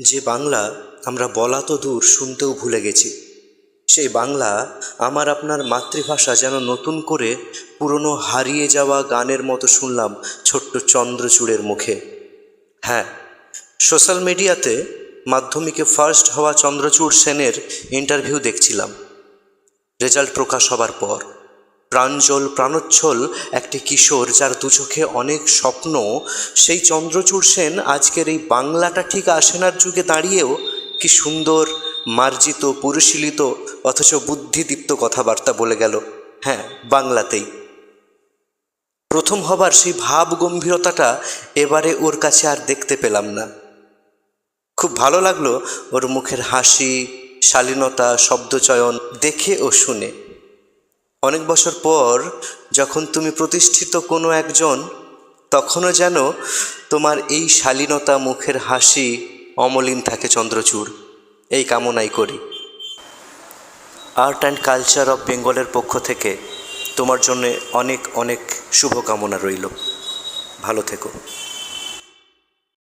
যে বাংলা আমরা বলা তো দূর, শুনতেও ভুলে গেছি। সেই বাংলা আমার আপনার মাতৃভাষা যেন নতুন করে পুরনো হারিয়ে যাওয়া গানের মতো শুনলাম ছোট্ট চন্দ্রচূড়ের মুখে। হ্যাঁ সোশ্যাল মিডিয়াতে মাধ্যমিকে ফার্স্ট হওয়া চন্দ্রচূড় সেনের ইন্টারভিউ দেখছিলাম। রেজাল্ট প্রকাশ হবার পর। প্রাঞ্জল প্রাণোচ্ছল একটি কিশোর যার দু চোখে অনেক স্বপ্ন। সেই চন্দ্রচূড় সেন আজকের এই বাংলাটা ঠিক আসেনার যুগে দাঁড়িয়েও কি সুন্দর, মার্জিত, পুরুশীলিত, অথচ বুদ্ধিদীপ্ত কথাবার্তা বলে গেল। হ্যাঁ বাংলাতেই। প্রথম হবার সেই ভাব গম্ভীরতাটা এবারে ওর কাছে আর দেখতে পেলাম না। খুব ভালো লাগল ওর মুখের হাসি, শালীনতা, শব্দচয়ন দেখে ও শুনে। অনেক বছর পর যখন তুমি প্রতিষ্ঠিত কোনো একজন, তখনও যেন তোমার এই শালীনতা মুখের হাসি অমলিন থাকে চন্দ্রচূড়। এই কামনাই করি। আর্ট অ্যান্ড কালচার অফ বেঙ্গলের পক্ষ থেকে তোমার জন্য অনেক অনেক শুভকামনা রইল। ভালো থেকো।